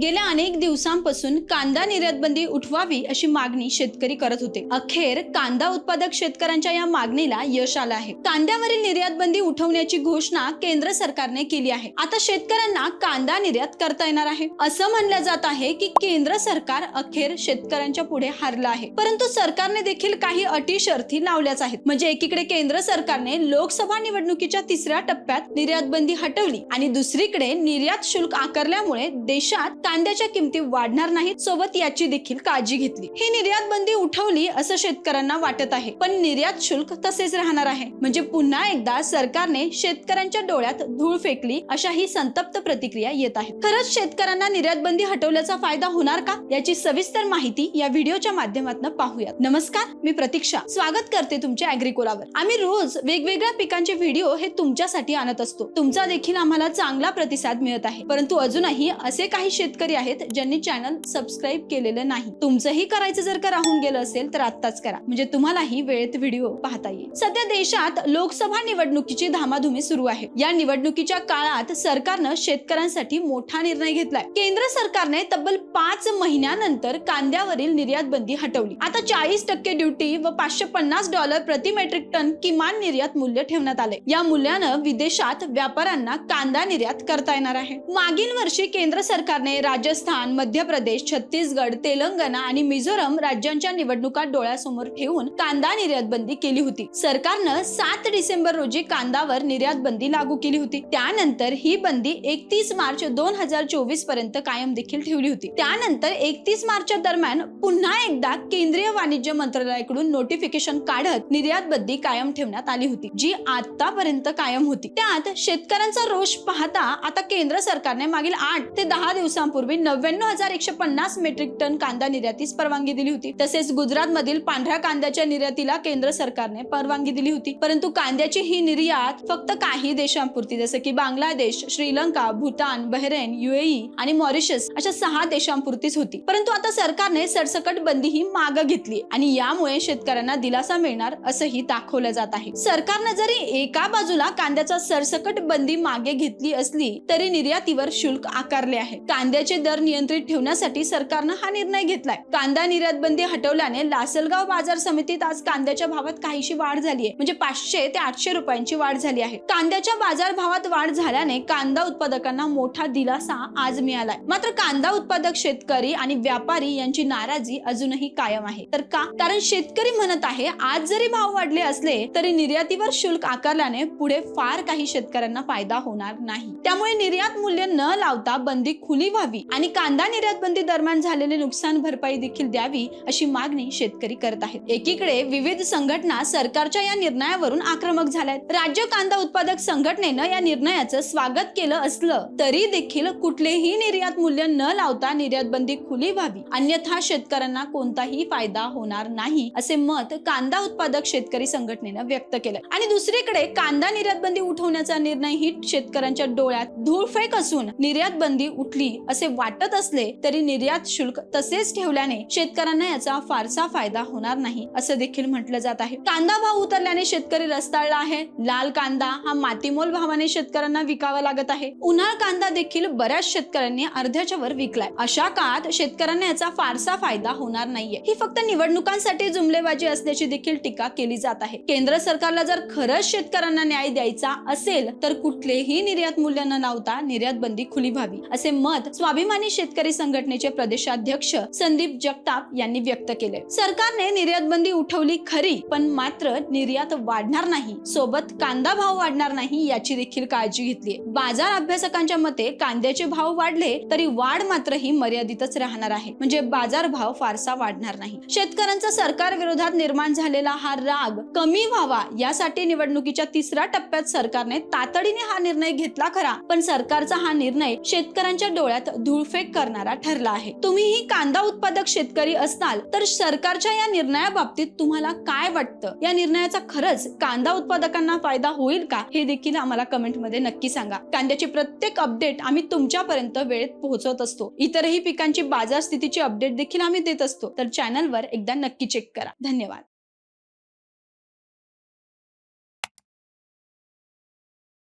गेल्या अनेक दिवसांपासून कांदा निर्यात बंदी उठवावी अशी मागणी शेतकरी करत होते. अखेर कांदा उत्पादक शेतकऱ्यांच्या या मागणीला यश आलं आहे. कांद्यावरील निर्यात बंदी उठवण्याची घोषणा केंद्र सरकारने केली आहे. आता शेतकऱ्यांना कांदा निर्यात करता येणार आहे. असं म्हणलं जात आहे की केंद्र सरकार अखेर शेतकऱ्यांच्या पुढे हारलं आहे. परंतु सरकारने देखील काही अटी शर्थी लावल्याच आहेत. म्हणजे एकीकडे केंद्र सरकारने लोकसभा निवडणुकीच्या तिसऱ्या टप्प्यात निर्यात बंदी हटवली आणि दुसरीकडे निर्यात शुल्क आकारल्यामुळे देशात कांद्याच्या किमती वाढणार नाहीत सोबत याची देखील काळजी घेतली. ही निर्यात बंदी उठवली असं शेतकऱ्यांना वाटत आहे. पण निर्यात शुल्क तसेच राहणार आहे. म्हणजे पुन्हा एकदा सरकारने शेतकऱ्यांच्या डोळ्यात धूळ फेकली अशा ही संतप्त प्रतिक्रिया येत आहे. खरंच शेतकऱ्यांना निर्यात बंदी हटवल्याचा फायदा होणार का? याची सविस्तर माहिती या व्हिडिओच्या माध्यमातून पाहूयात. नमस्कार मी प्रतीक्षा. स्वागत करते तुमच्या अॅग्रिकोलावर. आम्ही रोज वेगवेगळ्या पिकांचे व्हिडिओ हे तुमच्यासाठी आणत असतो. तुमचा देखील आम्हाला चांगला प्रतिसाद मिळत आहे. परंतु अजूनही असे काही शेतकरी आहेत ज्यांनी चॅनल सबस्क्राईब केलेलं नाही. तुमचंही करायचं जर का राहून गेलं असेल तर आत्ताच करा. म्हणजे तुम्हालाही वेळेत व्हिडिओ पाहता येईल. सध्या देशात लोकसभा निवडणुकीची धामाधुमी सुरू आहे. या निवडणुकीच्या काळात सरकारनं शेतकऱ्यांसाठी मोठा निर्णय घेतलाय. केंद्र सरकारने तब्बल पाच महिन्यानंतर कांद्यावरील निर्यात बंदी हटवली. आता चाळीस टक्के ड्युटी व पाचशे पन्नास डॉलर प्रति मेट्रिक टन किमान निर्यात मूल्य ठेवण्यात आले या मूल्यानं विदेशात व्यापाऱ्यांना कांदा निर्यात करता येणार आहे. मागील वर्षी केंद्र सरकारने राजस्थान मध्य प्रदेश छत्तीसगड तेलंगणा आणि मिझोरम राज्यांच्या निवडणुका डोळ्यासमोर ठेवून कांदा निर्यात बंदी केली होती. सरकारनं सात डिसेंबर रोजी कांदावर निर्यात बंदी लागू केली होती. त्यानंतर ही बंदी एकतीस मार्च दोन हजार चोवीसपर्यंत कायम देखील ठेवली होती. त्यानंतर एकतीस मार्चच्या दरम्यान पुन्हा एकदा केंद्रीय वाणिज्य मंत्रालयाकडून नोटिफिकेशन काढत निर्यात बंदी कायम ठेवण्यात आली होती जी आतापर्यंत कायम होती. त्यात शेतकऱ्यांचा रोष पाहता आता केंद्र सरकारने मागील आठ ते दहा दिवसांपूर्वी नव्याण्णव हजार एकशे पन्नास मेट्रिक टन कांदा निर्यातीस परवानगी दिली होती. तसेच गुजरात मधील पांढऱ्या कांद्याच्या निर्यातीला केंद्र सरकारने परवानगी दिली होती. परंतु कांद्याची ही निर्यात फक्त काही देशांपुरती जसे की बांगलादेश श्रीलंका भूतान बहरेन युएई आणि मॉरिशस अशा सहा देशांपुरतीच होती. परंतु आता सरकारने सरसकट बंदी ही माग घेतली आणि यामुळे शेतकऱ्यांना दिलासा मिळणार असंही दाखवलं जात आहे. सरकारने जरी एका बाजूला कांद्याचा सरसकट बंदी मागे घेतली असली तरी निर्यातीवर शुल्क आकारले आहे. कांद्या कांद्याचे दर नियंत्रित ठेवण्यासाठी सरकारनं हा निर्णय घेतलाय. कांदा निर्यात बंदी हटवल्याने लासलगाव बाजार समितीत आज कांद्याच्या भावात काहीशी वाढ झाली आहे म्हणजे पाचशे ते आठशे रुपयांची वाढ झाली आहे. कांद्याच्या बाजार भावात वाढ झाल्याने कांदा उत्पादकांना मोठा दिलासा आज मिळालाय. मात्र कांदा उत्पादक शेतकरी आणि व्यापारी यांची नाराजी अजूनही कायम आहे. तर का? कारण शेतकरी म्हणत आहे आज जरी भाव वाढले असले तरी निर्यातीवर शुल्क आकारल्याने पुढे फार काही शेतकऱ्यांना फायदा होणार नाही. त्यामुळे निर्यात मूल्य न लावता बंदी खुली व्हावी. व्हावी आणि कांदा निर्यात बंदी दरम्यान झालेले नुकसान भरपाई देखील द्यावी अशी मागणी शेतकरी करत आहेत. एकीकडे विविध संघटना सरकारच्या या निर्णयावरून आक्रमक झाल्यात. राज्य कांदा उत्पादक संघटनेनं या निर्णयाचं स्वागत केलं असलं तरी देखील कुठलेही निर्यात मूल्य न लावता निर्यात बंदी खुली व्हावी. अन्यथा शेतकऱ्यांना कोणताही फायदा होणार नाही असे मत कांदा उत्पादक शेतकरी संघटनेनं व्यक्त केलं. आणि दुसरीकडे कांदा निर्यात बंदी उठवण्याचा निर्णय ही शेतकऱ्यांच्या डोळ्यात धूळफेक असून निर्यात बंदी उठली असं वाटत असले तरी निर्यात शुल्क तसेच ठेवल्याने शेतकऱ्यांना याचा फारसा फायदा होणार नाही असं देखील म्हटलं जात आहे. कांदा भाव उतरल्याने शेतकरी रस्ताळला आहे. लाल कांदा हा मातीमोल भावाने शेतकऱ्यांना विकावा लागत आहे. उन्हाळ कांदा देखील बऱ्याच शेतकऱ्यांनी अर्ध्याच्या वर विकलाय. अशा काळात शेतकऱ्यांना याचा फारसा फायदा होणार नाहीये. ही फक्त निवडणुकांसाठी जुमलेबाजी असल्याची देखील टीका केली जात आहे. केंद्र सरकारला जर खरंच शेतकऱ्यांना न्याय द्यायचा असेल तर कुठलेही निर्यात मूल्य न लावता निर्यात बंदी खुली व्हावी असे मत स्वाभिमानी शेतकरी संघटनेचे प्रदेशाध्यक्ष संदीप जगताप यांनी व्यक्त केले. सरकारने निर्यात बंदी उठवली खरी पण मात्र निर्यात वाढणार नाही. सोबत कांदा भाव वाढणार नाही याची देखील काळजी घेतली बाजार अभ्यासकांच्या मते कांद्याचे भाव वाढले तरी वाढ मात्र ही मर्यादितच राहणार आहे. म्हणजे बाजार भाव फारसा वाढणार नाही. शेतकऱ्यांचा सरकार विरोधात निर्माण झालेला हा राग कमी व्हावा यासाठी निवडणुकीच्या तिसऱ्या टप्प्यात सरकारने तातडीने हा निर्णय घेतला खरा. पण सरकारचा हा निर्णय शेतकऱ्यांच्या डोळ्यात धूळफेक करणारा ठरला आहे. तुम्हीही कांदा उत्पादक शेतकरी असणार तर सरकारच्या या निर्णयाबाबतीत तुम्हाला काय वाटतं? या निर्णयाचा खरंच कांदा उत्पादकांना फायदा होईल का? हे देखील आम्हाला कमेंटमध्ये नक्की सांगा. कांद्याची प्रत्येक अपडेट आम्ही तुमच्यापर्यंत वेळेत पोहोचवत असतो. इतरही पिकांची बाजार स्थितीची अपडेट देखील आम्ही देत असतो. तर चॅनलवर एकदा नक्की चेक करा. धन्यवाद.